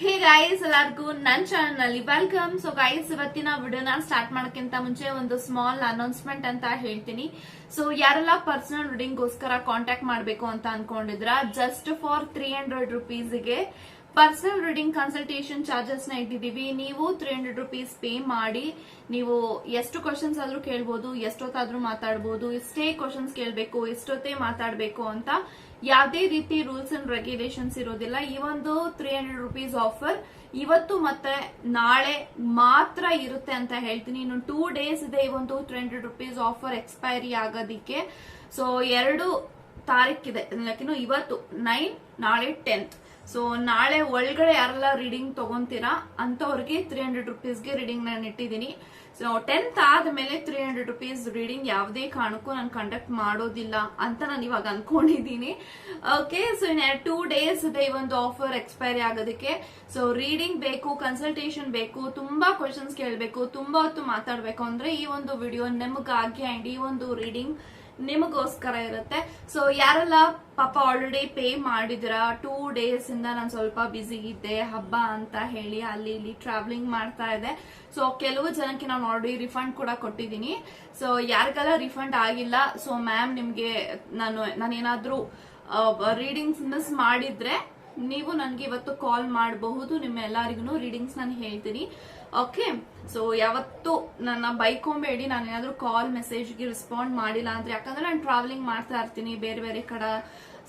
Hey guys ಎಲ್ಲರಿಗೂ ನನ್ನ ಚಾನಲ್ನಲ್ಲಿ ವೆಲ್ಕಮ್ ಸೊ ಗೈಸ್ ಇವತ್ತಿನ ವಿಡಿಯೋನ ಸ್ಟಾರ್ಟ್ ಮಾಡೋಕ್ಕಿಂತ ಮುಂಚೆ ಒಂದು ಸ್ಮಾಲ್ ಅನೌನ್ಸ್ಮೆಂಟ್ ಅಂತ ಹೇಳ್ತೀನಿ. ಸೊ ಯಾರೆಲ್ಲ ಪರ್ಸನಲ್ ರೀಡಿಂಗ್ ಗೋಸ್ಕರ ಕಾಂಟ್ಯಾಕ್ಟ್ ಮಾಡಬೇಕು ಅಂತ ಅನ್ಕೊಂಡಿದ್ರ ಜಸ್ಟ್ ಫಾರ್ ತ್ರೀ ಹಂಡ್ರೆಡ್ ರುಪೀಸ್ಗೆ ಪರ್ಸನಲ್ ರೀಡಿಂಗ್ ಕನ್ಸಲ್ಟೇಷನ್ ಚಾರ್ಜಸ್ನ ಇಟ್ಟಿದ್ದೀವಿ. ನೀವು ತ್ರೀ ಹಂಡ್ರೆಡ್ ರುಪೀಸ್ ಪೇ ಮಾಡಿ, ನೀವು ಎಷ್ಟು ಕ್ವಶನ್ಸ್ ಆದ್ರೂ ಕೇಳ್ಬೋದು, ಎಷ್ಟೊತ್ತಾದ್ರೂ ಮಾತಾಡ್ಬೋದು ಇಷ್ಟೇ ಕ್ವಶನ್ಸ್ ಕೇಳಬೇಕು, ಎಷ್ಟೊತ್ತೇ ಮಾತಾಡಬೇಕು ಅಂತ ಯಾವುದೇ ರೀತಿ ರೂಲ್ಸ್ ಅಂಡ್ ರೆಗ್ಯುಲೇಷನ್ಸ್ ಇರೋದಿಲ್ಲ. ಈ ಒಂದು ತ್ರೀ ಹಂಡ್ರೆಡ್ ರುಪೀಸ್ ಆಫರ್ ಇವತ್ತು ಮತ್ತೆ ನಾಳೆ ಮಾತ್ರ ಇರುತ್ತೆ ಅಂತ ಹೇಳ್ತೀನಿ. ಇನ್ನು ಟೂ ಡೇಸ್ ಇದೆ ಈ ಒಂದು three hundred rupees offer expiry ಆಗೋದಿಕ್ಕೆ. So ಎರಡು ತಾರೀಕಿದೆ. ಇವತ್ತು ನೈನ್ ನಾಳೆ ಟೆಂತ್ ಸೊ ನಾಳೆ ಒಳಗಡೆ ಯಾರೆಲ್ಲ ರೀಡಿಂಗ್ ತಗೊಂತೀರಾ ಅಂತವ್ರಿಗೆ ತ್ರೀ ಹಂಡ್ರೆಡ್ ರುಪೀಸ್ಗೆ ರೀಡಿಂಗ್ ನಾನು ಇಟ್ಟಿದ್ದೀನಿ. ಸೊ ಟೆಂತ್ ಆದ್ಮೇಲೆ ತ್ರೀ ಹಂಡ್ರೆಡ್ ರುಪೀಸ್ ರೀಡಿಂಗ್ ಯಾವುದೇ ಕಾರಣಕ್ಕೂ ನಾನು ಕಂಡಕ್ಟ್ ಮಾಡೋದಿಲ್ಲ ಅಂತ ನಾನು ಇವಾಗ ಅನ್ಕೊಂಡಿದ್ದೀನಿ. ಓಕೆ ಸೊ ಇನ್ನು ಟೂ ಡೇಸ್ ಇದೆ ಈ ಒಂದು ಆಫರ್ ಎಕ್ಸ್ಪೈರಿ ಆಗೋದಕ್ಕೆ. ಸೊ ರೀಡಿಂಗ್ ಬೇಕು ಕನ್ಸಲ್ಟೇಷನ್ ಬೇಕು, ತುಂಬಾ ಕ್ವಶನ್ಸ್ ಕೇಳಬೇಕು, ತುಂಬಾ ಹೊತ್ತು ಮಾತಾಡಬೇಕು ಅಂದ್ರೆ ಈ ಒಂದು ವಿಡಿಯೋ ನಿಮಗಾಗಿ ಆ್ಯಂಡ್ ಈ ಒಂದು ರೀಡಿಂಗ್ ನಿಮಗೋಸ್ಕರ ಇರುತ್ತೆ. ಸೊ ಯಾರೆಲ್ಲ ಪಾಪ ಆಲ್ರೆಡಿ ಪೇ ಮಾಡಿದಿರಾ ಟೂ ಡೇಸ್ ಇಂದ ನಾನು ಸ್ವಲ್ಪ ಬ್ಯುಸಿ ಇದ್ದೆ, ಹಬ್ಬ ಅಂತ ಹೇಳಿ ಅಲ್ಲಿ ಇಲ್ಲಿ ಟ್ರಾವೆಲಿಂಗ್ ಮಾಡ್ತಾ ಇದೆ ಸೊ ಕೆಲವು ಜನಕ್ಕೆ ನಾನು ಆಲ್ರೆಡಿ ರಿಫಂಡ್ ಕೂಡ ಕೊಟ್ಟಿದ್ದೀನಿ. ಸೊ ಯಾರಿಗೆಲ್ಲ ರಿಫಂಡ್ ಆಗಿಲ್ಲ ಸೊ ಮ್ಯಾಮ್ ನಿಮ್ಗೆ ನಾನು ನಾನೇನಾದ್ರೂ ರೀಡಿಂಗ್ಸ್ ಮಿಸ್ ಮಾಡಿದ್ರೆ, ನೀವು ನನಗೆ ಇವತ್ತು ಕಾಲ್ ಮಾಡಬಹುದು ನಿಮ್ಮೆಲ್ಲರಿಗೂ ರೀಡಿಂಗ್ಸ್ ನಾನು ಹೇಳ್ತೀನಿ. ಓಕೆ ಸೊ ಯಾವತ್ತು ನನ್ನ ಬೈಕೊಂಬೇಡಿ ನಾನು ಏನಾದ್ರೂ ಕಾಲ್ ಮೆಸೇಜ್ಗೆ ರೆಸ್ಪಾಂಡ್ ಮಾಡಿಲ್ಲ ಅಂದ್ರೆ ಯಾಕಂದ್ರೆ ನಾನು ಟ್ರಾವೆಲಿಂಗ್ ಮಾಡ್ತಾ ಇರ್ತೀನಿ ಬೇರೆ ಬೇರೆ ಕಡೆ.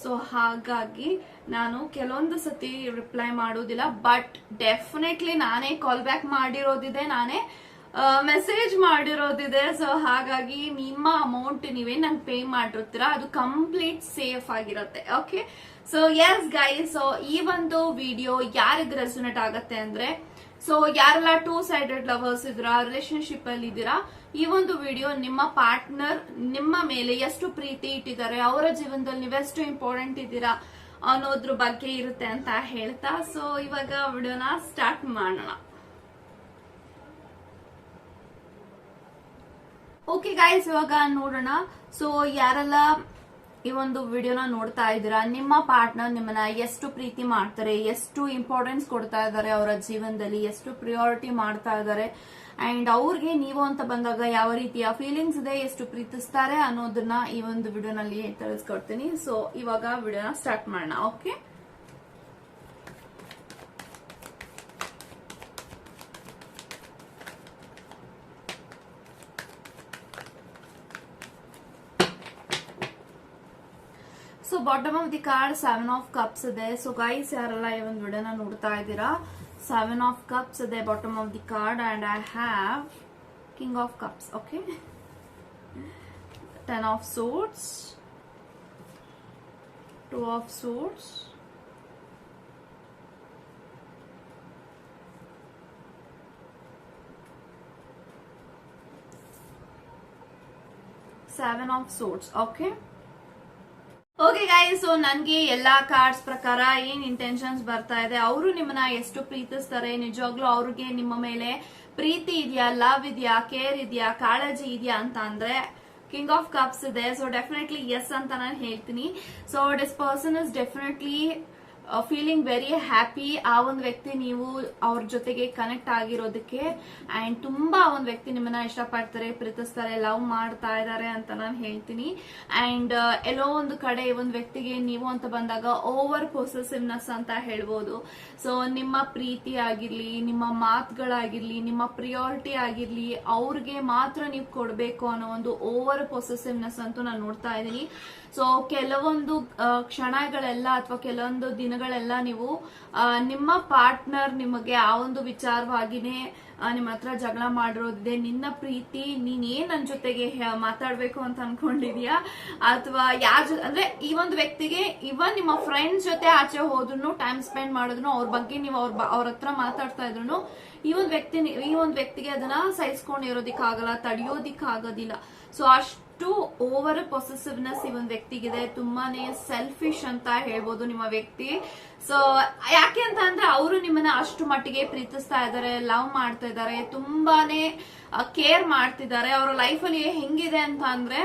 ಸೊ ಹಾಗಾಗಿ ನಾನು ಕೆಲವೊಂದು ಸತಿ ರಿಪ್ಲೈ ಮಾಡೋದಿಲ್ಲ ಬಟ್ ಡೆಫಿನೆಟ್ಲಿ ನಾನೇ ಕಾಲ್ ಬ್ಯಾಕ್ ಮಾಡಿರೋದಿದೆ, ನಾನೇ ಮೆಸೇಜ್ ಮಾಡಿರೋದಿದೆ. ಸೊ ಹಾಗಾಗಿ ನಿಮ್ಮ ಅಮೌಂಟ್ ನೀವೇ ನಂಗೆ ಪೇ ಮಾಡಿರ್ತೀರಾ, ಅದು ಕಂಪ್ಲೀಟ್ ಸೇಫ್ ಆಗಿರುತ್ತೆ. Okay so yes guy so ಈ ಒಂದು ವಿಡಿಯೋ ಯಾರಿಗೆ ರೆಸೊನೇಟ್ ಆಗುತ್ತೆ ಅಂದ್ರೆ ಸೊ ಯಾರೆಲ್ಲ ಟೂ ಸೈಡೆಡ್ ಲವರ್ಸ್ ಇದ್ದೀರಾ ರಿಲೇಶನ್ಶಿಪ್ ಅಲ್ಲಿ ಇದ್ದೀರಾ, ಈ ಒಂದು ವಿಡಿಯೋ ನಿಮ್ಮ ಪಾರ್ಟ್ನರ್ ನಿಮ್ಮ ಮೇಲೆ ಎಷ್ಟು ಪ್ರೀತಿ ಇಟ್ಟಿದ್ದಾರೆ, ಅವರ ಜೀವನದಲ್ಲಿ ನೀವೆಷ್ಟು ಇಂಪಾರ್ಟೆಂಟ್ ಇದ್ದೀರಾ ಅನ್ನೋದ್ರ ಬಗ್ಗೆ ಇರುತ್ತೆ ಅಂತ ಹೇಳ್ತಾ ಸೊ ಇವಾಗ ವಿಡಿಯೋನ ಸ್ಟಾರ್ಟ್ ಮಾಡೋಣ. ಓಕೆ ಗಾಯ್ಸ್ ಇವಾಗ ನೋಡೋಣ. ಸೊ ಯಾರೆಲ್ಲ ಈ ಒಂದು ವಿಡಿಯೋನ ನೋಡ್ತಾ ಇದ್ದೀರಾ? ನಿಮ್ಮ ಪಾರ್ಟ್ನರ್ ನಿಮ್ಮನ್ನ ಎಷ್ಟು ಪ್ರೀತಿ ಮಾಡ್ತಾರೆ? ಎಷ್ಟು ಇಂಪಾರ್ಟೆನ್ಸ್ ಕೊಡ್ತಾ ಇದ್ದಾರೆ ಅವರ ಜೀವನದಲ್ಲಿ? ಎಷ್ಟು ಪ್ರಿಯಾರಿಟಿ ಮಾಡ್ತಾ ಇದ್ದಾರೆ? ಅಂಡ್ ಅವ್ರಿಗೆ ನೀವು ಅಂತ ಬಂದಾಗ ಯಾವ ರೀತಿಯ ಫೀಲಿಂಗ್ಸ್ ಇದೆ? ಎಷ್ಟು ಪ್ರೀತಿಸ್ತಾರೆ ಅನ್ನೋದನ್ನ ಈ ಒಂದು ವಿಡಿಯೋನಲ್ಲಿ ತಿಳಿಸ್ಕೊಡ್ತೀನಿ. ಸೊ ಇವಾಗ ವಿಡಿಯೋನ ಸ್ಟಾರ್ಟ್ ಮಾಡೋಣ. Okay so bottom of the card seven of cups ಇದೆ ಸೊ ಗೈಸ್ ಯಾರೆಲ್ಲ ಈ ಒಂದು ವಿಡಿಯೋನ ನೋಡ್ತಾ ಇದ್ದೀರಾ ಸೆವೆನ್ ಆಫ್ ಕಪ್ಸ್ ಇದೆ bottom of the card and I have king of cups okay ten of suits two of suits seven of suits okay okay guys so ನನ್ಗೆ ಎಲ್ಲಾ ಕಾರ್ಡ್ಸ್ ಪ್ರಕಾರ ಏನ್ ಇಂಟೆನ್ಷನ್ಸ್ ಬರ್ತಾ ಇದೆ, ಅವರು ನಿಮ್ಮನ್ನ ಎಷ್ಟು ಪ್ರೀತಿಸ್ತಾರೆ, ನಿಜವಾಗ್ಲೂ ಅವ್ರಿಗೆ ನಿಮ್ಮ ಮೇಲೆ ಪ್ರೀತಿ ಇದೆಯಾ ಲವ್ ಇದೆಯಾ ಕೇರ್ ಇದೆಯಾ, ಕಾಳಜಿ ಇದೆಯಾ ಅಂತ ಅಂದ್ರೆ ಕಿಂಗ್ ಆಫ್ ಕಪ್ಸ್ ಇದೆ. ಸೊ ಡೆಫಿನೆಟ್ಲಿ ಎಸ್ ಅಂತ ನಾನು ಹೇಳ್ತೀನಿ. So this person is definitely feeling very happy ಆ ಒಂದು ವ್ಯಕ್ತಿ ನೀವು ಅವ್ರ ಜೊತೆಗೆ ಕನೆಕ್ಟ್ ಆಗಿರೋದಕ್ಕೆ ಅಂಡ್ ತುಂಬಾ ಒಂದು ವ್ಯಕ್ತಿ ನಿಮ್ಮನ್ನ ಇಷ್ಟಪಡ್ತಾರೆ ಪ್ರೀತಿಸ್ತಾರೆ ಲವ್ ಮಾಡ್ತಾ ಇದ್ದಾರೆ ಅಂತ ನಾನು ಹೇಳ್ತೀನಿ. ಅಂಡ್ ಎಲ್ಲೋ ಒಂದು ಕಡೆ ಒಂದು ವ್ಯಕ್ತಿಗೆ ನೀವು ಅಂತ ಬಂದಾಗ ಓವರ್ ಪೊಸೆಸಿವ್ನೆಸ್ ಅಂತ ಹೇಳ್ಬೋದು. ಸೊ ನಿಮ್ಮ ಪ್ರೀತಿ ಆಗಿರ್ಲಿ ನಿಮ್ಮ ಮಾತುಗಳಾಗಿರ್ಲಿ ನಿಮ್ಮ ಪ್ರಿಯಾರಿಟಿ ಆಗಿರ್ಲಿ ಅವ್ರಿಗೆ ಮಾತ್ರ ನೀವು ಕೊಡಬೇಕು ಅನ್ನೋ ಒಂದು ಓವರ್ ಪೊಸೆಸಿವ್ನೆಸ್ ಅಂತೂ ನಾನು ನೋಡ್ತಾ ಇದ್ದೀನಿ. ಸೊ ಕೆಲವೊಂದು ಆ, ಕ್ಷಣಗಳೆಲ್ಲ ಅಥವಾ ಕೆಲವೊಂದು ದಿನಗಳೆಲ್ಲ ನೀವು ನಿಮ್ಮ ಪಾರ್ಟ್ನರ್ ನಿಮಗೆ ಆ ಒಂದು ವಿಚಾರವಾಗಿನೇ ನಿಮ್ಮ ಹತ್ರ ಜಗಳ ಮಾಡಿರೋದಿದೆ, ನಿನ್ನ ಪ್ರೀತಿ ನೀನ್ ಏನ್ ನನ್ನ ಜೊತೆಗೆ ಮಾತಾಡ್ಬೇಕು ಅಂತ ಅನ್ಕೊಂಡಿದ್ಯಾ? ಅಥವಾ ಯಾರ ಜೊತೆ ಅಂದ್ರೆ ಈ ಒಂದು ವ್ಯಕ್ತಿಗೆ ಇವನ್ ನಿಮ್ಮ ಫ್ರೆಂಡ್ಸ್ ಜೊತೆ ಆಚೆ ಹೋದ್ರು ಟೈಮ್ ಸ್ಪೆಂಡ್ ಮಾಡಿದ್ರು ಅವ್ರ ಬಗ್ಗೆ ನೀವು ಅವ್ರ ಅವ್ರ ಹತ್ರ ಮಾತಾಡ್ತಾ ಇದ್ರು ಈ ಒಂದು ವ್ಯಕ್ತಿ ಈ ಒಂದು ವ್ಯಕ್ತಿಗೆ ಅದನ್ನ ಸಹಿಸ್ಕೊಂಡಿರೋದಿಕ್ಕಾಗಲ್ಲ, ತಡೆಯೋದಿಕ್ಕಾಗೋದಿಲ್ಲ. ಸೊ ಅಷ್ಟು ಓವರ್ ಪೊಸೆಸಿವ್ನೆಸ್ ಈ ಒಂದು ವ್ಯಕ್ತಿಗಿದೆ. ತುಂಬಾನೇ ಸೆಲ್ಫಿಶ್ ಅಂತ ಹೇಳ್ಬೋದು ನಿಮ್ಮ ವ್ಯಕ್ತಿ. ಸೊ ಯಾಕೆ ಅಂತ ಅಂದ್ರೆ ಅವರು ನಿಮ್ಮನ್ನ ಅಷ್ಟು ಮಟ್ಟಿಗೆ ಪ್ರೀತಿಸ್ತಾ ಇದ್ದಾರೆ ಲವ್ ಮಾಡ್ತಾ ಇದ್ದಾರೆ, ತುಂಬಾನೇ ಕೇರ್ ಮಾಡ್ತಿದ್ದಾರೆ. ಅವ್ರ ಲೈಫ್ ಅಲ್ಲಿ ಹೆಂಗಿದೆ ಅಂತ ಅಂದ್ರೆ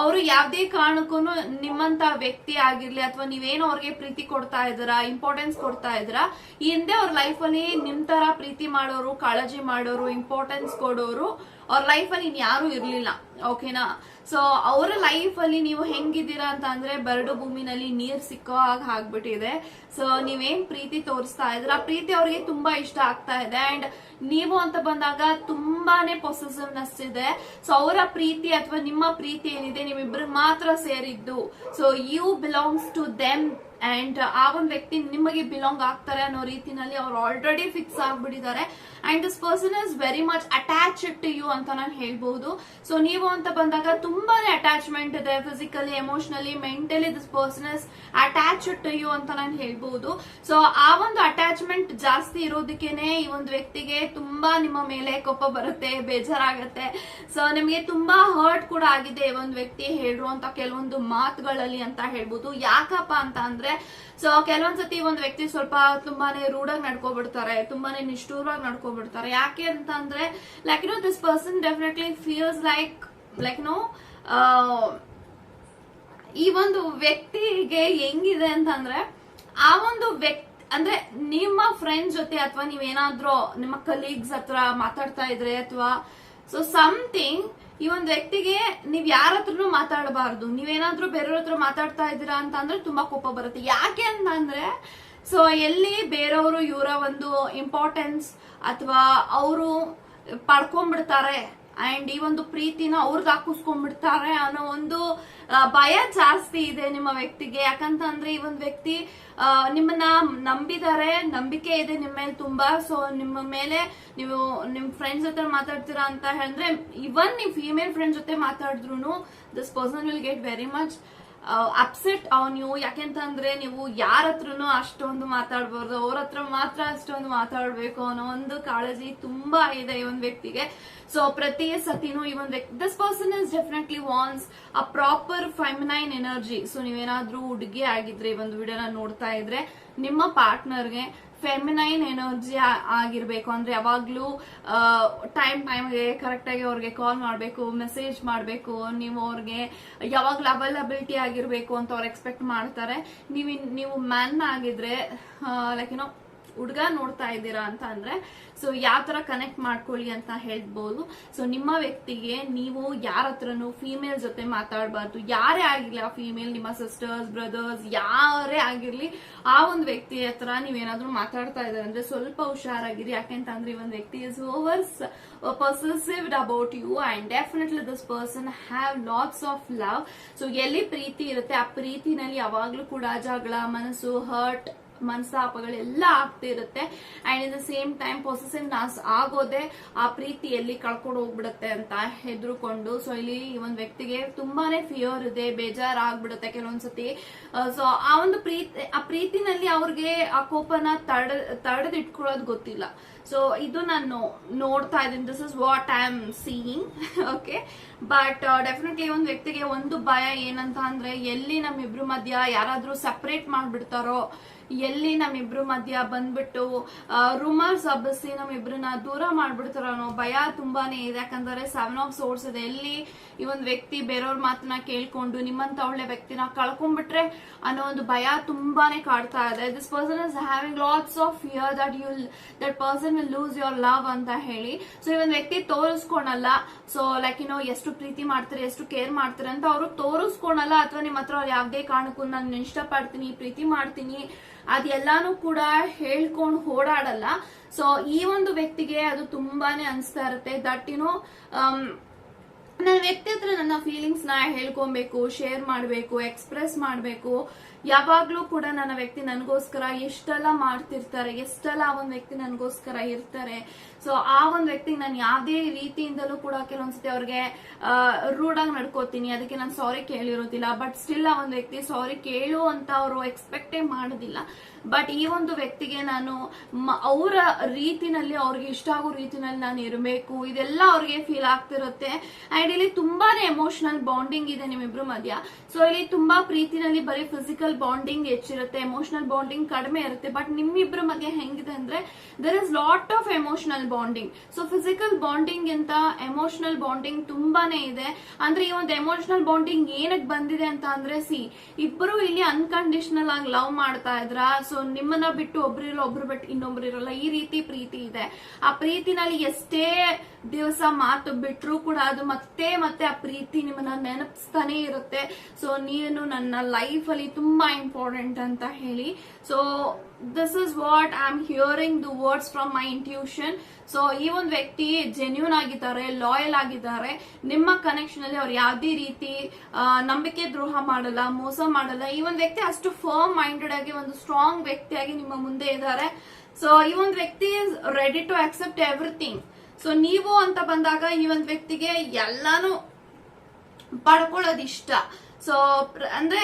ಅವರು ಯಾವ್ದೇ ಕಾರಣಕ್ಕೂ ನಿಮ್ಮಂತ ವ್ಯಕ್ತಿ ಆಗಿರ್ಲಿ ಅಥವಾ ನೀವೇನು ಅವ್ರಿಗೆ ಪ್ರೀತಿ ಕೊಡ್ತಾ ಇದ್ದೀರಾ ಇಂಪಾರ್ಟೆನ್ಸ್ ಕೊಡ್ತಾ ಇದ್ದೀರಾ, ಈ ಹಿಂದೆ ಅವ್ರ ಅಲ್ಲಿ ನಿಮ್ ತರ ಪ್ರೀತಿ ಮಾಡೋರು, ಕಾಳಜಿ ಮಾಡೋರು ಇಂಪಾರ್ಟೆನ್ಸ್ ಕೊಡೋರು ಅವ್ರ ಲೈಫಲ್ಲಿ ಇನ್ಯಾರೂ ಯಾರು ಇರ್ಲಿಲ್ಲ ಓಕೆನಾ ಸೊ ಅವರ ಲೈಫ್ ಅಲ್ಲಿ ನೀವು ಹೆಂಗಿದ್ದೀರಾ ಅಂತ ಅಂದ್ರೆ ಬರಡು ಭೂಮಿನಲ್ಲಿ ನೀರ್ ಸಿಕ್ಕೋ ಹಾಗೆ ಆಗ್ಬಿಟ್ಟಿದೆ. ಸೊ ನೀವೇನ್ ಪ್ರೀತಿ ತೋರಿಸ್ತಾ ಇದ್ರ ಆ ಪ್ರೀತಿ ಅವ್ರಿಗೆ ತುಂಬಾ ಇಷ್ಟ ಆಗ್ತಾ ಇದೆ. ಅಂಡ್ ನೀವು ಅಂತ ಬಂದಾಗ ತುಂಬಾನೇ ಪೊಸೆಸಿವ್ನೆಸ್ ಇದೆ. ಸೊ ಅವರ ಪ್ರೀತಿ ಅಥವಾ ನಿಮ್ಮ ಪ್ರೀತಿ ಏನಿದೆ, ನಿಮ್ಮಿಬ್ರು ಮಾತ್ರ ಸೇರಿದ್ದು. So you belongs to them and ಆ ಒಂದು ವ್ಯಕ್ತಿ ನಿಮಗೆ ಬಿಲಾಂಗ್ ಆಗ್ತಾರೆ ಅನ್ನೋ ರೀತಿನಲ್ಲಿ ಅವ್ರು already fix ಆಗ್ಬಿಟ್ಟಿದ್ದಾರೆ. And this person is very much attached to you ಅಂತ ನಾನು ಹೇಳ್ಬಹುದು ಸೊ ನೀವು ಅಂತ ಬಂದಾಗ ತುಂಬಾನೇ ಅಟ್ಯಾಚ್ಮೆಂಟ್ ಇದೆ physically emotionally mentally this person is attached to you ಅಂತ ನಾನು ಹೇಳ್ಬಹುದು ಸೊ ಆ ಒಂದು ಅಟ್ಯಾಚ್ಮೆಂಟ್ ಜಾಸ್ತಿ ಇರೋದಕ್ಕೇನೆ ಈ ಒಂದು ವ್ಯಕ್ತಿಗೆ ತುಂಬಾ ನಿಮ್ಮ ಮೇಲೆ ಕೋಪ ಬರುತ್ತೆ, ಬೇಜಾರಾಗುತ್ತೆ. ಸೊ ನಿಮಗೆ ತುಂಬಾ ಹರ್ಟ್ ಕೂಡ ಆಗಿದೆ ಈ ಒಂದು ವ್ಯಕ್ತಿ ಹೇಳಿರುವಂತ ಕೆಲವೊಂದು ಮಾತುಗಳಲ್ಲಿ ಅಂತ ಹೇಳ್ಬಹುದು ಯಾಕಪ್ಪ ಅಂತ ಅಂದ್ರೆ ಸೊ ಕೆಲವೊಂದ್ಸತಿ ಒಂದು ವ್ಯಕ್ತಿ ಸ್ವಲ್ಪ ತುಂಬಾನೇ ರೂಢಾಗಿ ನಡ್ಕೊಬಿಡ್ತಾರೆ, ತುಂಬಾನೇ ನಿಷ್ಠೂರವಾಗಿ ನಡ್ಕೊಬಿಡ್ತಾರೆ. ಯಾಕೆ ಅಂತ ಅಂದ್ರೆ like no this person definitely feels like like no ಈ ಒಂದು ವ್ಯಕ್ತಿಗೆ ಹೆಂಗಿದೆ ಅಂತಂದ್ರೆ, ಆ ಒಂದು ವ್ಯಕ್ತಿ, ಅಂದ್ರೆ ನಿಮ್ಮ ಫ್ರೆಂಡ್ ಜೊತೆ ಅಥವಾ ನೀವೇನಾದ್ರೂ ನಿಮ್ಮ ಕಲೀಗ್ಸ್ ಹತ್ರ ಮಾತಾಡ್ತಾ ಇದ್ರೆ ಅಥವಾ ಸೊ ಸಮಥಿಂಗ್ ಈ ಒಂದು ವ್ಯಕ್ತಿಗೆ ನೀವ್ ಯಾರ ಹತ್ರನು ಮಾತಾಡಬಾರ್ದು. ನೀವೇನಾದ್ರೂ ಬೇರೆಯವ್ರ ಹತ್ರ ಮಾತಾಡ್ತಾ ಇದ್ದೀರಾ ಅಂತ ಅಂದ್ರೆ ತುಂಬಾ ಕೋಪ ಬರುತ್ತೆ. ಯಾಕೆ ಅಂತ ಅಂದ್ರೆ ಸೊ ಎಲ್ಲಿ ಬೇರೆಯವರು ಇವರ ಒಂದು ಇಂಪಾರ್ಟೆನ್ಸ್ ಅಥವಾ ಅವರು ಪಡ್ಕೊಂಡ್ಬಿಡ್ತಾರೆ ಅಂಡ್ ಈ ಒಂದು ಪ್ರೀತಿನ ಅವ್ರಿಗೆ ಹಾಕಿಸ್ಕೊಂಡ್ಬಿಡ್ತಾರೆ ಅನ್ನೋ ಒಂದು ಭಯ ಜಾಸ್ತಿ ಇದೆ ನಿಮ್ಮ ವ್ಯಕ್ತಿಗೆ. ಯಾಕಂತಂದ್ರೆ ಈ ಒಂದು ವ್ಯಕ್ತಿ ನಿಮ್ಮನ್ನ ನಂಬಿದ್ದಾರೆ, ನಂಬಿಕೆ ಇದೆ ನಿಮ್ಮ ಮೇಲೆ ತುಂಬಾ. ಸೊ ನಿಮ್ಮ ಮೇಲೆ ನೀವು ನಿಮ್ ಫ್ರೆಂಡ್ಸ್ ಜೊತೆ ಮಾತಾಡ್ತೀರಾ ಅಂತ ಹೇಳಿದ್ರೆ ಇವನ್ ನೀವು ಫೀಮೇಲ್ ಫ್ರೆಂಡ್ ಜೊತೆ ಮಾತಾಡಿದ್ರು this person will get very much upset on you ಯಾಕೆಂತಂದ್ರೆ ನೀವು ಯಾರ ಹತ್ರನೂ ಅಷ್ಟೊಂದು ಮಾತಾಡ್ಬಾರ್ದು. ಅವ್ರ ಹತ್ರ ಮಾತ್ರ ಅಷ್ಟೊಂದು ಮಾತಾಡ್ಬೇಕು ಅನ್ನೋ ಒಂದು ಕಾಳಜಿ ತುಂಬಾ ಇದೆ ಈ ಒಂದು ವ್ಯಕ್ತಿಗೆ. ಸೊ ಪ್ರತಿ ಸತಿನೂ ಈ ಒಂದು ವ್ಯಕ್ತಿ this person is definitely wants a proper feminine energy so ನೀವೇನಾದ್ರೂ ಹುಡುಗಿ ಆಗಿದ್ರೆ ಈ ಒಂದು ವಿಡಿಯೋನ ನೋಡ್ತಾ ಇದ್ರೆ ನಿಮ್ಮ ಪಾರ್ಟ್ನರ್ಗೆ ಫೆಮಿನೈನ್ ಎನರ್ಜಿ ಆಗಿರ್ಬೇಕು. ಅಂದ್ರೆ ಯಾವಾಗ್ಲೂ ಟೈಮ್ ಟೈಮ್ಗೆ ಕರೆಕ್ಟ್ ಆಗಿ ಅವ್ರಿಗೆ ಕಾಲ್ ಮಾಡಬೇಕು ಮೆಸೇಜ್ ಮಾಡಬೇಕು. ನೀವು ಅವ್ರಿಗೆ ಯಾವಾಗ್ಲೂ ಅವೈಲಬಿಲಿಟಿ ಆಗಿರ್ಬೇಕು ಅಂತ ಅವ್ರು ಎಕ್ಸ್ಪೆಕ್ಟ್ ಮಾಡ್ತಾರೆ. ನೀವು ನೀವು ಮ್ಯಾನ್ ಆಗಿದ್ರೆ ಲೈಕ್ ಏನೋ ಹುಡುಗ ನೋಡ್ತಾ ಇದ್ದೀರಾ ಅಂತ ಅಂದ್ರೆ ಸೊ ಯಾವ ತರ ಕನೆಕ್ಟ್ ಮಾಡ್ಕೊಳ್ಳಿ ಅಂತ ಹೇಳ್ಬೋದು. ಸೊ ನಿಮ್ಮ ವ್ಯಕ್ತಿಗೆ ನೀವು ಯಾರ ಹತ್ರನು ಫೀಮೇಲ್ ಜೊತೆ ಮಾತಾಡಬಾರ್ದು. ಯಾರೇ ಆಗಿರ್ಲಿ, ಆ ಫೀಮೇಲ್ ನಿಮ್ಮ ಸಿಸ್ಟರ್ಸ್ ಬ್ರದರ್ಸ್ ಯಾರೇ ಆಗಿರ್ಲಿ, ಆ ಒಂದು ವ್ಯಕ್ತಿ ಹತ್ರ ನೀವೇನಾದ್ರೂ ಮಾತಾಡ್ತಾ ಇದ್ದಾರೆ ಅಂದ್ರೆ ಸ್ವಲ್ಪ ಹುಷಾರಾಗಿರಿ. ಯಾಕೆಂತಂದ್ರೆ ಈ ಒಂದು ವ್ಯಕ್ತಿ is overs possessived about you and definitely this person have lots of love so ಎಲ್ಲಿ ಪ್ರೀತಿ ಇರುತ್ತೆ, ಆ ಪ್ರೀತಿನಲ್ಲಿ ಯಾವಾಗ್ಲೂ ಕೂಡ ಜಗಳ, ಮನಸ್ಸು ಹರ್ಟ್ ಮನಸ್ತಾಪಗಳೆಲ್ಲ ಆಗ್ತಿರುತ್ತೆ and in the same time ನಾಸ್ ಆಗೋದೆ ಆ ಪ್ರೀತಿಯಲ್ಲಿ ಕಳ್ಕೊಂಡು ಹೋಗ್ಬಿಡುತ್ತೆ ಅಂತ ಹೆದರ್ಕೊಂಡು. ಸೊ ಇಲ್ಲಿ ಈ ಒಂದು ವ್ಯಕ್ತಿಗೆ ತುಂಬಾನೇ ಫಿಯರ್ ಇದೆ, ಬೇಜಾರಾಗ್ಬಿಡುತ್ತೆ ಕೆಲವೊಂದ್ಸತಿ. ಸೊ ಆ ಒಂದು ಪ್ರೀತಿ, ಆ ಪ್ರೀತಿನಲ್ಲಿ ಅವ್ರಿಗೆ ಆ ಕೋಪನ ತಡ, ತಡೆದಿಟ್ಕೊಳ್ಳೋದು ಗೊತ್ತಿಲ್ಲ. ಸೊ ಇದು ನಾನು ನೋಡ್ತಾ ಇದ್ದೀನಿ. This is what I am seeing okay but definitely ಒಂದು ವ್ಯಕ್ತಿಗೆ ಒಂದು ಭಯ ಏನಂತ ಅಂದ್ರೆ, ಎಲ್ಲಿ ನಮ್ಮಿಬ್ರು ಮಧ್ಯ ಯಾರಾದ್ರೂ ಸಪ್ರೇಟ್ ಮಾಡ್ಬಿಡ್ತಾರೋ ಎಲ್ಲಿ ನಮ್ಮಿಬ್ರು ಮಧ್ಯ ಬಂದ್ಬಿಟ್ಟು ರೂಮರ್ಸ್ ಹಬ್ಬಿಸಿ ನಮ್ಮಿಬ್ರನ್ನ ದೂರ ಮಾಡ್ಬಿಡ್ತಾರೋ ಭಯ ತುಂಬಾನೇ ಇದೆ. ಯಾಕಂದ್ರೆ ಸೆವೆನ್ ಆಫ್ ಸೋರ್ಸ್ ಇದೆ. ಎಲ್ಲಿ ಈ ಒಂದು ವ್ಯಕ್ತಿ ಬೇರೆಯವ್ರ ಮಾತನ್ನ ಕೇಳ್ಕೊಂಡು ನಿಮ್ಮಂತ ಒಳ್ಳೆ ವ್ಯಕ್ತಿನ ಕಳ್ಕೊಂಡ್ಬಿಟ್ರೆ ಅನ್ನೋ ಒಂದು ಭಯ ತುಂಬಾನೇ ಕಾಡ್ತಾ ಇದೆ. This person is having lots of fear that you that person will lose your love ಅಂತ ಹೇಳಿ. ಸೊ ಈ ಒಂದು ವ್ಯಕ್ತಿ ತೋರಿಸ್ಕೊಳಲ್ಲ. ಸೊ ಲೈಕ್ ಏನೋ ಎಷ್ಟು ಪ್ರೀತಿ ಮಾಡ್ತಾರೆ, ಎಷ್ಟು ಕೇರ್ ಮಾಡ್ತಾರೆ ಅಂತ ಅವರು ತೋರಿಸ್ಕೊಳಲ್ಲ. ಅಥವಾ ನಿಮ್ಮ ಹತ್ರ ಅವ್ರು ಯಾವ್ದೇ ಕಾರಣಕ್ಕೂ ನಾನು ಇಷ್ಟಪಡ್ತೀನಿ, ಪ್ರೀತಿ ಮಾಡ್ತೀನಿ ಅದೆಲ್ಲಾನು ಕೂಡ ಹೇಳ್ಕೊಂಡು ಓಡಾಡಲ್ಲ. ಸೊ ಈ ಒಂದು ವ್ಯಕ್ತಿಗೆ ಅದು ತುಂಬಾನೇ ಅನಿಸ್ತಾ ಇರುತ್ತೆ. ದಟ್ ಏನೋ ವ್ಯಕ್ತಿ ಹತ್ರ ನನ್ನ ಫೀಲಿಂಗ್ಸ್ನ ಹೇಳ್ಕೊಬೇಕು ಶೇರ್ ಮಾಡಬೇಕು ಎಕ್ಸ್ಪ್ರೆಸ್ ಮಾಡಬೇಕು. ಯಾವಾಗ್ಲೂ ಕೂಡ ನನ್ನ ವ್ಯಕ್ತಿ ನನಗೋಸ್ಕರ ಎಷ್ಟೆಲ್ಲ ಮಾಡ್ತಿರ್ತಾರೆ, ಎಷ್ಟೆಲ್ಲ ಆ ಒಂದು ವ್ಯಕ್ತಿ ನನಗೋಸ್ಕರ ಇರ್ತಾರೆ. ಸೊ ಆ ಒಂದು ವ್ಯಕ್ತಿ ನಾನು ಯಾವ್ದೇ ರೀತಿಯಿಂದಲೂ ಕೂಡ ಕೆಲವೊಂದ್ಸತಿ ಅವ್ರಿಗೆ ಆಗಿ ನಡ್ಕೋತೀನಿ, ಅದಕ್ಕೆ ನಾನು ಸಾರಿ ಕೇಳಿರೋದಿಲ್ಲ. ಬಟ್ ಸ್ಟಿಲ್ ಆ ಒಂದು ವ್ಯಕ್ತಿ ಸಾರಿ ಕೇಳು ಅಂತ ಅವರು ಎಕ್ಸ್ಪೆಕ್ಟೇ ಮಾಡೋದಿಲ್ಲ. ಬಟ್ ಈ ಒಂದು ವ್ಯಕ್ತಿಗೆ ನಾನು ಅವರ ರೀತಿನಲ್ಲಿ, ಅವ್ರಿಗೆ ಇಷ್ಟ ಆಗೋ ರೀತಿನಲ್ಲಿ ನಾನು ಇರಬೇಕು. ಇದೆಲ್ಲ ಅವ್ರಿಗೆ ಫೀಲ್ ಆಗ್ತಿರುತ್ತೆ. ಅಂಡ್ ಇಲ್ಲಿ ತುಂಬಾನೇ ಎಮೋಷನಲ್ ಬಾಂಡಿಂಗ್ ಇದೆ ನಿಮ್ಮಿಬ್ರು ಮಧ್ಯ. ಸೊ ಇಲ್ಲಿ ತುಂಬಾ ಪ್ರೀತಿನಲ್ಲಿ ಬರೀ ಫಿಸಿಕಲ್ ಫಿಸಿಕಲ್ ಬಾಂಡಿಂಗ್ ಹೆಚ್ಚಿರುತ್ತೆ. ಎಮೋಷನಲ್ ಬಾಂಡಿಂಗ್ ಕಡಿಮೆ ಇರುತ್ತೆ. ಬಟ್ ನಿಮ್ಮಿಬ್ರ ಮಧ್ಯೆ ಹೆಂಗಿದೆ ಅಂದ್ರೆ there is lot of emotional bonding so physical bonding ಅಂತ ಎಮೋಷನಲ್ ಬಾಂಡಿಂಗ್ ತುಂಬಾನೇ ಇದೆ. ಅಂದ್ರೆ ಈ ಒಂದು ಎಮೋಷನಲ್ ಬಾಂಡಿಂಗ್ ಏನಕ್ಕೆ ಬಂದಿದೆ ಅಂತ ಅಂದ್ರೆ ಸಿ ಇಬ್ಬರು ಇಲ್ಲಿ ಅನ್ಕಂಡೀಷನಲ್ ಆಗಿ ಲವ್ ಮಾಡ್ತಾ ಇದ್ರ? ಸೊ ನಿಮ್ಮನ್ನ ಬಿಟ್ಟು ಒಬ್ರಿರೋ ಒಬ್ರು ಬಿಟ್ಟು ಇನ್ನೊಬ್ರು ಇರಲ್ಲ, ಈ ರೀತಿ ಪ್ರೀತಿ ಇದೆ. ಆ ಪ್ರೀತಿನಲ್ಲಿ ಎಷ್ಟೇ ದಿವಸ ಮಾತು ಬಿಟ್ರು ಕೂಡ ಅದು ಮತ್ತೆ ಮತ್ತೆ ಆ ಪ್ರೀತಿ ನಿಮ್ಮನ್ನ ನೆನಪಿಸ್ತಾನೆ ಇರುತ್ತೆ. ಸೊ ನೀನು ನನ್ನ ಲೈಫ್ ಅಲ್ಲಿ ತುಂಬಾ ಇಂಪಾರ್ಟೆಂಟ್ ಅಂತ ಹೇಳಿ. So this is what I am hearing the words from my intuition so ಈ ಒಂದು ವ್ಯಕ್ತಿ ಜೆನ್ಯೂನ್ ಆಗಿದ್ದಾರೆ ಲಾಯಲ್ ಆಗಿದ್ದಾರೆ. ನಿಮ್ಮ ಕನೆಕ್ಷನ್ ಅಲ್ಲಿ ಅವ್ರು ಯಾವ್ದೇ ರೀತಿ ನಂಬಿಕೆ ದ್ರೋಹ ಮಾಡಲ್ಲ, ಮೋಸ ಮಾಡಲ್ಲ, ಈ ಒಂದು ವ್ಯಕ್ತಿ ಅಷ್ಟು ಫರ್ಮ್ ಮೈಂಡೆಡ್ ಆಗಿ, ಒಂದು ಸ್ಟ್ರಾಂಗ್ ವ್ಯಕ್ತಿಯಾಗಿ ನಿಮ್ಮ ಮುಂದೆ ಇದ್ದಾರೆ. ಸೊ ಈ ಒಂದು ವ್ಯಕ್ತಿ is ready to accept everything so ನೀವು ಅಂತ ಬಂದಾಗ ಈ ಒಂದು ವ್ಯಕ್ತಿಗೆ ಎಲ್ಲಾನು ಪಡ್ಕೊಳ್ಳೋದು ಇಷ್ಟ ಸೊ ಅಂದ್ರೆ,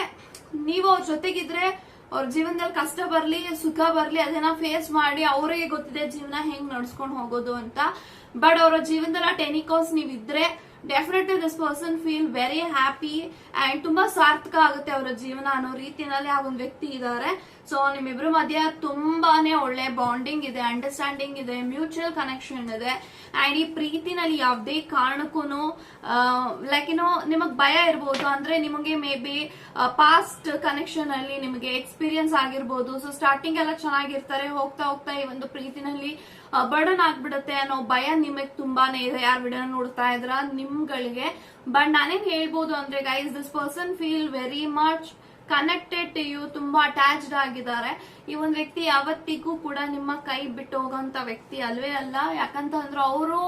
ನೀವು ಅವ್ರ ಜೊತೆಗಿದ್ರೆ ಅವ್ರ ಜೀವನದಲ್ಲಿ ಕಷ್ಟ ಬರ್ಲಿ, ಸುಖ ಬರ್ಲಿ, ಅದನ್ನ ಫೇಸ್ ಮಾಡಿ ಅವ್ರಿಗೆ ಗೊತ್ತಿದೆ ಜೀವನ ಹೆಂಗ್ ನಡ್ಸ್ಕೊಂಡು ಹೋಗೋದು ಅಂತ. ಬಟ್ ಅವರ ಜೀವನದಲ್ಲಿ ಆ ಟೆನಿಕಾಸ್ ಇದ್ರೆ definitely this person feel very happy and ತುಂಬಾ ಸಾರ್ಥಕ ಆಗುತ್ತೆ ಅವರ ಜೀವನ ಅನ್ನೋ ರೀತಿಯಲ್ಲಿ ಆ ಒಂದು ವ್ಯಕ್ತಿ ಇದ್ದಾರೆ ಸೊ ನಿಮ್ಮಿಬ್ರು ಮಧ್ಯ ತುಂಬಾನೇ ಒಳ್ಳೆ ಬಾಂಡಿಂಗ್ ಇದೆ ಅಂಡರ್ಸ್ಟ್ಯಾಂಡಿಂಗ್ ಇದೆ ಮ್ಯೂಚುವಲ್ ಕನೆಕ್ಷನ್ ಇದೆ. ಆ್ಯಂಡ್ ಈ ಪ್ರೀತಿನಲ್ಲಿ ಯಾವುದೇ ಕಾರಣಕ್ಕೂ ಲೈಕ್ ಏನೋ ನಿಮಗೆ ಭಯ ಇರ್ಬೋದು. ಅಂದ್ರೆ ನಿಮಗೆ ಮೇ ಬಿ ಪಾಸ್ಟ್ ಕನೆಕ್ಷನ್ ಅಲ್ಲಿ ನಿಮಗೆ ಎಕ್ಸ್ಪೀರಿಯನ್ಸ್ ಆಗಿರ್ಬೋದು. ಸೊ ಸ್ಟಾರ್ಟಿಂಗ್ ಎಲ್ಲ ಚೆನ್ನಾಗಿರ್ತಾರೆ. ಹೋಗ್ತಾ ಹೋಗ್ತಾ ಈ ಒಂದು ಪ್ರೀತಿನಲ್ಲಿ ಬರ್ಡನ್ ಆಗ್ಬಿಡುತ್ತೆ ಅನ್ನೋ ಭಯ ನಿಮಗೆ ತುಂಬಾನೇ ಇದೆ. ಯಾರು ವಿಡಿಯೋ ನೋಡ್ತಾ ಇದ್ರ? ನಿಮ್ಗಳಿಗೆ. ಬಟ್ ನಾನೇನ್ ಹೇಳ್ಬೋದು ಅಂದ್ರೆ guys this person feel very much connected to you ತುಂಬಾ ಅಟ್ಯಾಚ್ಡ್ ಆಗಿದ್ದಾರೆ. ಈ ಒಂದು ವ್ಯಕ್ತಿ ಯಾವತ್ತಿಗೂ ಕೂಡ ನಿಮ್ಮ ಕೈ ಬಿಟ್ಟು ಹೋಗೋಂತ ವ್ಯಕ್ತಿ ಅಲ್ವೇ ಅಲ್ಲ. ಯಾಕಂತಂದ್ರೆ ಅವರು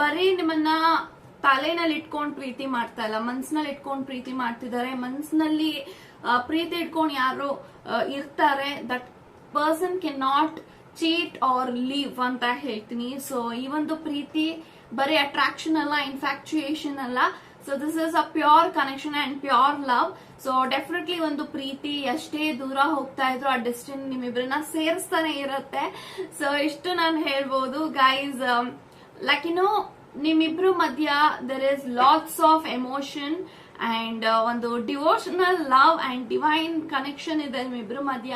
ಬರೀ ನಿಮ್ಮನ್ನ ತಲೆನಲ್ಲಿ ಇಟ್ಕೊಂಡು ಪ್ರೀತಿ ಮಾಡ್ತಾ ಇಲ್ಲ. ಮನ್ಸಿನಲ್ಲಿ ಇಟ್ಕೊಂಡು ಪ್ರೀತಿ ಮಾಡ್ತಿದ್ದಾರೆ. ಮನ್ಸಿನಲ್ಲಿ ಪ್ರೀತಿ ಇಟ್ಕೊಂಡು ಯಾರು ಇರ್ತಾರೆ. That person can not cheat or leave ಅಂತ ಹೇಳ್ತೀನಿ. ಸೊ ಈ ಒಂದು ಪ್ರೀತಿ ಬರೀ ಅಟ್ರಾಕ್ಷನ್ ಅಲ್ಲ ಇನ್ಫ್ಯಾಕ್ಚುಯೇಷನ್ ಅಲ್ಲ. So this is a pure connection and pure love so definitely ಒಂದು ಪ್ರೀತಿ ಎಷ್ಟೇ ದೂರ ಹೋಗ್ತಾ ಇದ್ರು ಆ ಡೆಸ್ಟಿನ್ ನಿಮ್ಮಿಬ್ರನ್ನ ಸೇರಿಸ್ತಾನೆ ಇರುತ್ತೆ. ಸೊ ಇಷ್ಟು ನಾನು ಹೇಳ್ಬೋದು. ಗೈಸ್ ಲೈಕ್ ನೋ ನಿಮ್ಮಿಬ್ರು ಮಧ್ಯ there is lots of emotion and ಒಂದು devotional love and divine connection ಇದೆ ನಿಮ್ಮಿಬ್ರು ಮಧ್ಯ.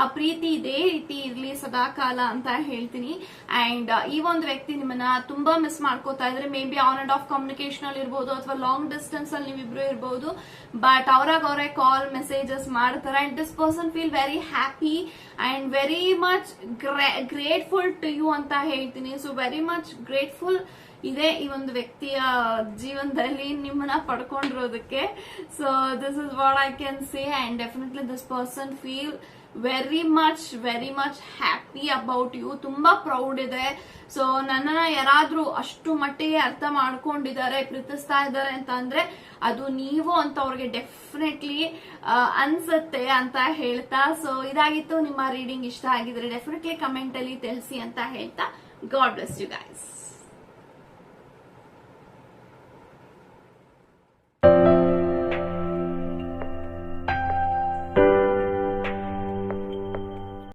ಆ ಪ್ರೀತಿ ಇದೇ ರೀತಿ ಇರಲಿ ಸದಾ ಕಾಲ ಅಂತ ಹೇಳ್ತೀನಿ. ಅಂಡ್ ಈ ಒಂದು ವ್ಯಕ್ತಿ ನಿಮ್ಮನ್ನ ತುಂಬಾ ಮಿಸ್ ಮಾಡ್ಕೋತಾ ಇದ್ರೆ. Maybe on and off communication ಅಲ್ಲಿ ಇರ್ಬೋದು ಅಥವಾ ಲಾಂಗ್ ಡಿಸ್ಟೆನ್ಸ್ ಅಲ್ಲಿ ನೀವಿಬ್ರು ಇರ್ಬೋದು. ಬಟ್ ಅವ್ರಾಗ ಅವರೇ ಕಾಲ್ ಮೆಸೇಜಸ್ ಮಾಡ್ತಾರೆ and this person feel very happy and very much grateful to you ಅಂತ ಹೇಳ್ತೀನಿ. ಸೊ ವೆರಿ ಮಚ್ ಗ್ರೇಟ್ಫುಲ್ ಇದೆ ಈ ಒಂದು ವ್ಯಕ್ತಿಯ ಜೀವನದಲ್ಲಿ ನಿಮ್ಮನ್ನ ಪಡ್ಕೊಂಡಿರೋದಕ್ಕೆ. So this is what I can say and definitely this person feel very much very much happy about you ತುಂಬಾ proud ಇದೆ. ಸೊ ನನ್ನನ್ನ ಯಾರಾದ್ರೂ ಅಷ್ಟು ಮಟ್ಟಿಗೆ ಅರ್ಥ ಮಾಡ್ಕೊಂಡಿದ್ದಾರೆ, ಪ್ರೀತಿಸ್ತಾ ಇದ್ದಾರೆ ಅಂತ ಅಂದ್ರೆ ಅದು ನೀವು ಅಂತ ಅವ್ರಿಗೆ ಡೆಫಿನೆಟ್ಲಿ ಅನ್ಸುತ್ತೆ ಅಂತ ಹೇಳ್ತಾ. ಸೊ ಇದಾಗಿತ್ತು. ನಿಮ್ಮ ರೀಡಿಂಗ್ ಇಷ್ಟ ಆಗಿದ್ರೆ ಡೆಫಿನೆಟ್ಲಿ ಕಮೆಂಟ್ ಅಲ್ಲಿ ತಿಳಿಸಿ ಅಂತ ಹೇಳ್ತಾ. God bless you guys